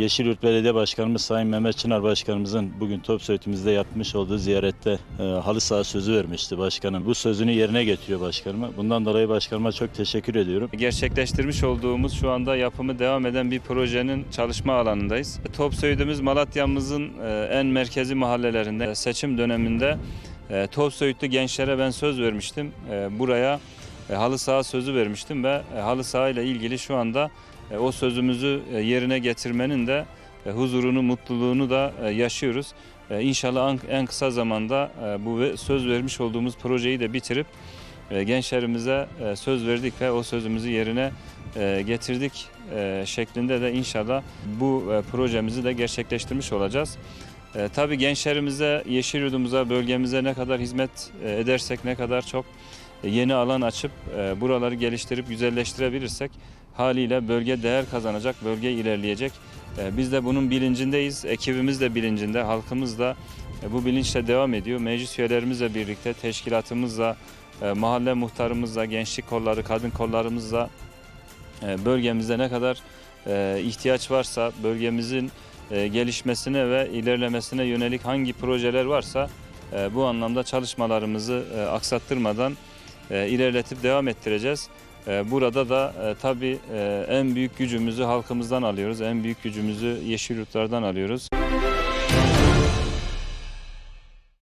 Yeşilyurt Belediye Başkanımız Sayın Mehmet Çınar Başkanımızın bugün top Söğütümüzde yapmış olduğu ziyarette e, halı saha sözü vermişti başkanım. Bu sözünü yerine getiriyor başkanıma. Bundan dolayı başkanıma çok teşekkür ediyorum. Gerçekleştirmiş olduğumuz şu anda yapımı devam eden bir projenin çalışma alanındayız. Top Söğütümüz Malatya'mızın e, en merkezi mahallelerinde e, seçim döneminde e, Top Söğütlü gençlere ben söz vermiştim. E, Buraya e, halı saha sözü vermiştim ve e, halı saha ile ilgili şu anda e, o sözümüzü e, yerine getirmenin de e, huzurunu, mutluluğunu da yaşıyoruz. E, İnşallah en- kısa zamanda bu söz vermiş olduğumuz projeyi de bitirip gençlerimize söz verdik ve o sözümüzü yerine getirdik şeklinde de inşallah bu projemizi de gerçekleştirmiş olacağız. Tabii gençlerimize, yeşil yurdumuza, bölgemize ne kadar hizmet edersek, ne kadar çok yeni alan açıp e, buraları geliştirip güzelleştirebilirsek haliyle bölge değer kazanacak, bölge ilerleyecek. E, Biz de bunun bilincindeyiz, ekibimiz de bilincinde, halkımız da e, bu bilinçle devam ediyor. Meclis üyelerimizle birlikte, teşkilatımızla, e, mahalle muhtarımızla, gençlik kolları, kadın kollarımızla e, bölgemizde ne kadar e, ihtiyaç varsa, bölgemizin e, gelişmesine ve ilerlemesine yönelik hangi projeler varsa e, bu anlamda çalışmalarımızı e, aksattırmadan e, e, ilerletip devam ettireceğiz. E, burada da e, tabii en büyük gücümüzü halkımızdan alıyoruz, en büyük gücümüzü yeşil yurtlardan alıyoruz. Müzik